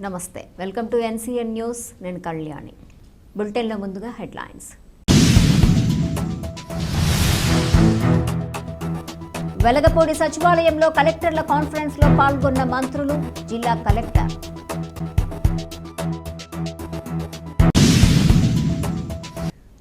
నమస్తే. Welcome to NCN news. నేను కళ్యాణి. బులెటిన్లో ముందుగా హెడ్లైన్స్. వెలగపూడి సచివాలయంలో కలెక్టర్ల కాన్ఫరెన్స్లో పాల్గొన్న మంత్రులు జిల్లా కలెక్టర్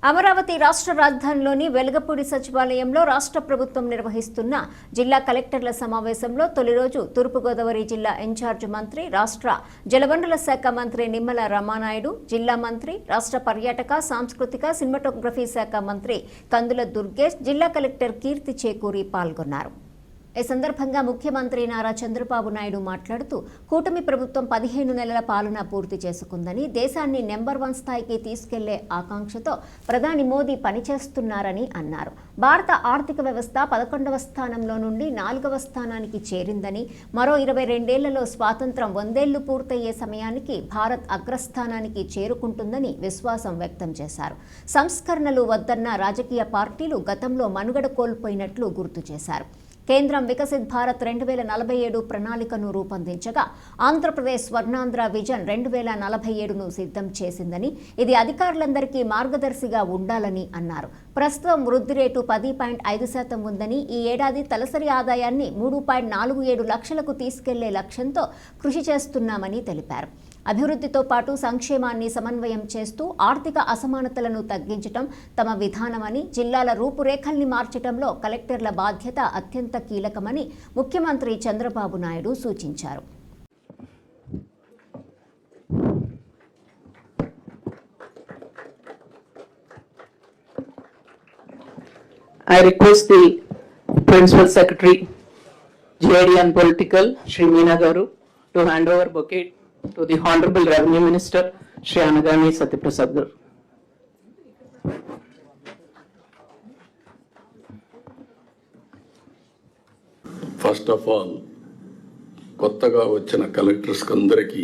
అమరావతి రాష్ట్ర రాజధానిలోని వెలగపూడి సచివాలయంలో రాష్ట్ర ప్రభుత్వం నిర్వహిస్తున్న జిల్లా కలెక్టర్ల సమావేశంలో తొలి రోజు తూర్పుగోదావరి జిల్లా ఇన్ఛార్జ్ మంత్రి రాష్ట్ర జలవనరుల శాఖ మంత్రి నిమ్మల రమానాయుడు జిల్లా మంత్రి రాష్ట్ర పర్యాటక సాంస్కృతిక సినిమాటోగ్రఫీ శాఖ మంత్రి కందుల దుర్గేష్ జిల్లా కలెక్టర్ కీర్తి చేకూరి పాల్గొన్నారు. ఈ సందర్భంగా ముఖ్యమంత్రి నారా చంద్రబాబు నాయుడు మాట్లాడుతూ కూటమి ప్రభుత్వం పదిహేను నెలల పాలన పూర్తి చేసుకుందని దేశాన్ని నెంబర్ వన్ స్థాయికి తీసుకెళ్ళే ఆకాంక్షతో ప్రధాని మోదీ పనిచేస్తున్నారని అన్నారు. భారత ఆర్థిక వ్యవస్థ పదకొండవ స్థానంలో నుండి నాలుగవ స్థానానికి చేరిందని మరో ఇరవై రెండేళ్ళలో స్వాతంత్రం వందేళ్ళు పూర్తయ్యే సమయానికి భారత్ అగ్రస్థానానికి చేరుకుంటుందని విశ్వాసం వ్యక్తం చేశారు. సంస్కరణలు వద్దన్న రాజకీయ పార్టీలు గతంలో మనుగడ కోల్పోయినట్లు గుర్తు చేశారు. కేంద్రం వికసిత్ భారత్ రెండు వేల నలభై ఏడు ప్రణాళికను రూపొందించగా ఆంధ్రప్రదేశ్ స్వర్ణాంధ్ర విజన్ రెండు వేల నలభై ఏడును సిద్ధం చేసిందని ఇది అధికారులందరికీ మార్గదర్శిగా ఉండాలని అన్నారు. ప్రస్తుతం వృద్ధి రేటు పది పాయింట్ ఐదు శాతం ఉందని ఈ ఏడాది తలసరి ఆదాయాన్ని మూడు పాయింట్ నాలుగు ఏడు లక్షలకు తీసుకెళ్ళే లక్ష్యంతో కృషి చేస్తున్నామని తెలిపారు. అభివృద్ధితో పాటు సంక్షేమాన్ని సమన్వయం చేస్తూ ఆర్థిక అసమానతలను తగ్గించటం తమ విధానమని జిల్లాల రూపురేఖల్ని మార్చటంలో కలెక్టర్ల బాధ్యత అత్యంత కీలకమని ముఖ్యమంత్రి చంద్రబాబు నాయుడు సూచించారు. I request the Principal Secretary, GID and Political, Shri Meena Garu, to hand over bouquet. To the Honorable Revenue Minister, Shri Anagami Satyaprasad Garu. First of all కొత్తగా వచ్చిన కలెక్టర్స్కి అందరికీ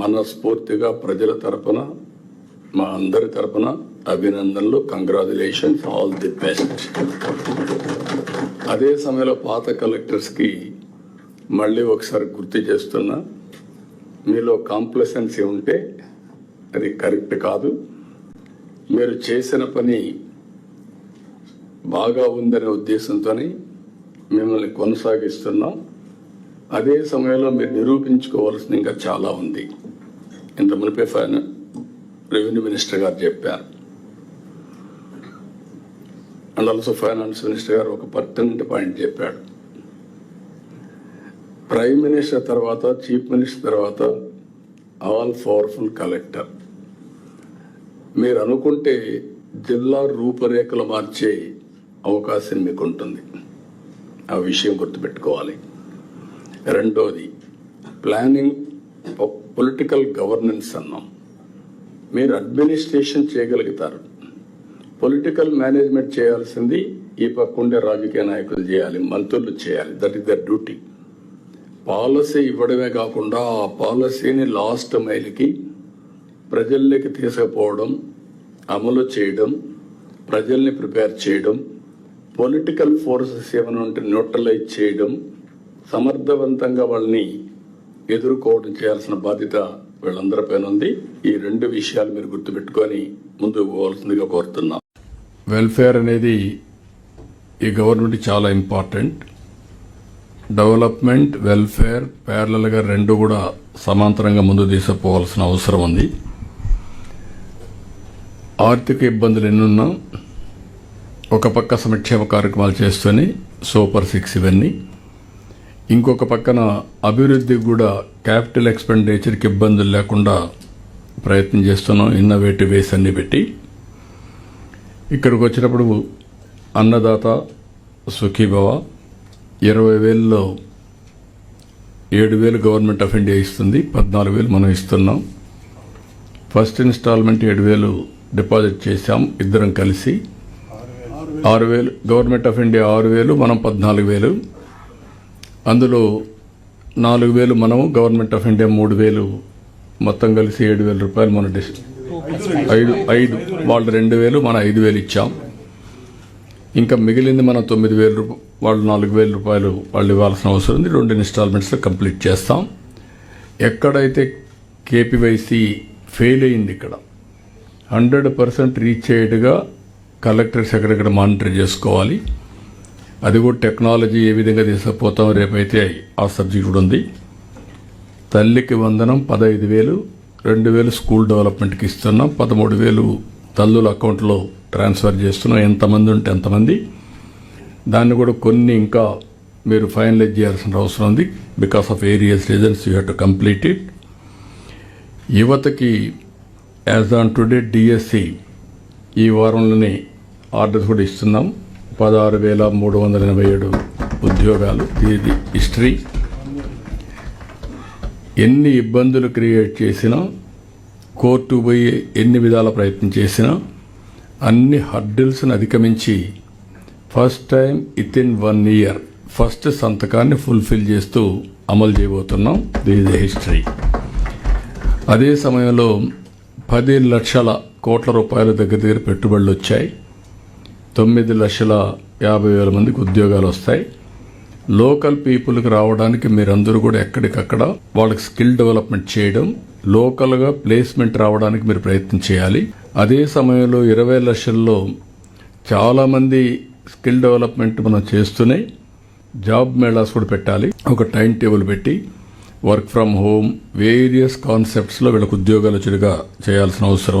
మనస్ఫూర్తిగా ప్రజల తరపున మా అందరి తరపున అభినందనలు కంగ్రాచులేషన్స్ ఆల్ ది బెస్ట్ అదే సమయంలో పాత కలెక్టర్స్కి మళ్ళీ ఒకసారి గుర్తు చేస్తున్నా మీలో కాంప్లసెన్సీ ఉంటే అది కరెక్ట్ కాదు. మీరు చేసిన పని బాగా ఉందనే ఉద్దేశంతోనే మిమ్మల్ని కొనసాగిస్తున్నాం. అదే సమయంలో మీరు నిరూపించుకోవాల్సింది ఇంకా చాలా ఉంది. ఇంత మునిపే ఫైన రెవెన్యూ మినిస్టర్ గారు చెప్పారు. అండ్ ఆల్సో ఫైనాన్స్ మినిస్టర్ గారు ఒక పర్టనెంట్ పాయింట్ చెప్పాడు. ప్రైమ్ మినిస్టర్ తర్వాత చీఫ్ మినిస్టర్ తర్వాత ఆల్ పవర్ఫుల్ కలెక్టర్ మీరు అనుకుంటే జిల్లా రూపురేఖలు మార్చే అవకాశం మీకు ఉంటుంది ఆ విషయం గుర్తుపెట్టుకోవాలి. రెండోది ప్లానింగ్ పొలిటికల్ గవర్నెన్స్ అన్నాం. మీరు అడ్మినిస్ట్రేషన్ చేయగలుగుతారు. పొలిటికల్ మేనేజ్మెంట్ చేయాల్సింది ఈ పక్క ఉండే రాజకీయ నాయకులు చేయాలి మంత్రులు చేయాలి. That is the duty policy ఇవ్వడమే కాకుండా ఆ పాలసీని లాస్ట్ మైల్కి ప్రజల్లోకి తీసుకుపోవడం అమలు చేయడం ప్రజల్ని ప్రిపేర్ చేయడం పొలిటికల్ ఫోర్సెస్ ఏమైనా ఉంటే న్యూట్రలైజ్ చేయడం సమర్థవంతంగా వాళ్ళని ఎదుర్కోవడం చేయాల్సిన బాధ్యత వీళ్ళందరిపైన ఉంది. ఈ రెండు విషయాలు మీరు గుర్తుపెట్టుకొని ముందుకు పోవాల్సిందిగా కోరుతున్నాం. వెల్ఫేర్ అనేది ఈ గవర్నమెంట్ చాలా ఇంపార్టెంట్ డెవలప్మెంట్ వెల్ఫేర్ ప్యారలల్గా రెండు కూడా సమాంతరంగా ముందు తీసుకుపోవాల్సిన అవసరం ఉంది. ఆర్థిక ఇబ్బందులు ఎన్నున్నా ఒక పక్క సంక్షేమ కార్యక్రమాలు చేస్తూనే సూపర్ సిక్స్ ఇవన్నీ. ఇంకొక పక్కన అభివృద్ధికి కూడా క్యాపిటల్ ఎక్స్పెండిచర్కి ఇబ్బందులు లేకుండా ప్రయత్నం చేస్తున్నాం. ఇన్నోవేటివ్ వేస్ అన్ని పెట్టి. ఇక్కడికి వచ్చినప్పుడు అన్నదాత సుఖీభవ ఇరవై వేలలో ఏడు వేలు గవర్నమెంట్ ఆఫ్ ఇండియా ఇస్తుంది పద్నాలుగు వేలు మనం ఇస్తున్నాం. ఫస్ట్ ఇన్స్టాల్మెంట్ ఏడు వేలు డిపాజిట్ చేశాం ఇద్దరం కలిసి. ఆరు వేలు గవర్నమెంట్ ఆఫ్ ఇండియా ఆరు వేలు మనం పద్నాలుగు వేలు. అందులో నాలుగు వేలు మనము గవర్నమెంట్ ఆఫ్ ఇండియా మూడు వేలు మొత్తం కలిసి ఏడు వేల రూపాయలు మన డిస్ ఐదు ఐదు వాళ్ళు రెండు వేలు మన ఐదు వేలు ఇచ్చాం. ఇంకా మిగిలింది మనం తొమ్మిది వేలు రూప- వాళ్ళు నాలుగు వేల రూపాయలు వాళ్ళు ఇవ్వాల్సిన అవసరం ఉంది. రెండు ఇన్స్టాల్మెంట్స్లో కంప్లీట్ చేస్తాం. ఎక్కడైతే కేపీవైసీ ఫెయిల్ అయింది ఇక్కడ హండ్రెడ్ పర్సెంట్ రీచ్ అయ్యేట్టుగా కలెక్టర్స్ ఎక్కడెక్కడ మానిటర్ చేసుకోవాలి. అది కూడా టెక్నాలజీ ఏ విధంగా తీసుకుపోతాం రేపైతే ఆ సబ్జెక్ట్ కూడా ఉంది. తల్లికి వందనం పదహైదు వేలు రెండు వేలు స్కూల్ డెవలప్మెంట్కి ఇస్తున్నాం. పదమూడు వేలు తల్లుల అకౌంట్లో ట్రాన్స్ఫర్ చేస్తున్నాం. ఎంతమంది ఉంటే ఎంతమంది దాన్ని కూడా కొన్ని ఇంకా మీరు ఫైనలైజ్ చేయాల్సిన అవసరం ఉంది. Because of various reasons you have to complete it యువతకి యాజ్ ఆన్ టుడే డిఎస్సి ఈ వారంలోనే ఆర్డర్స్ కూడా ఇస్తున్నాం. పదహారు వేల మూడు వందల ఎనభై ఏడు ఉద్యోగాలు. ఇది హిస్టరీ ఎన్ని ఇబ్బందులు క్రియేట్ చేసినా కోర్టు పోయి ఎన్ని విధాల ప్రయత్నం చేసినా అన్ని హర్డిల్స్ని అధిగమించి first time within one year first సంతకాన్ని ఫుల్ఫిల్ చేస్తూ అమలు చేయబోతున్నాం. దిస్ ద హిస్టరీ అదే సమయంలో పది లక్షల కోట్ల రూపాయల దగ్గర దగ్గర పెట్టుబడులు వచ్చాయి. తొమ్మిది లక్షల యాభై వేల మందికి ఉద్యోగాలు వస్తాయి. లోకల్ పీపుల్కి రావడానికి మీరందరూ కూడా ఎక్కడికక్కడ వాళ్ళకి స్కిల్ డెవలప్మెంట్ చేయడం లోకల్గా ప్లేస్మెంట్ రావడానికి మీరు ప్రయత్నం చేయాలి అదే సమయంలో ఇరవై లక్షల్లో చాలామంది స్కిల్ డెవలప్మెంట్ మనం చేస్తూనే జాబ్ మేళాస్ కూడా పెట్టాలి ఒక టైం టేబుల్ పెట్టి వర్క్ ఫ్రమ్ హోమ్ వేరియస్ కాన్సెప్ట్స్లో వీళ్ళకు ఉద్యోగాలు చురుగా చేయాల్సిన అవసరం ఉంది.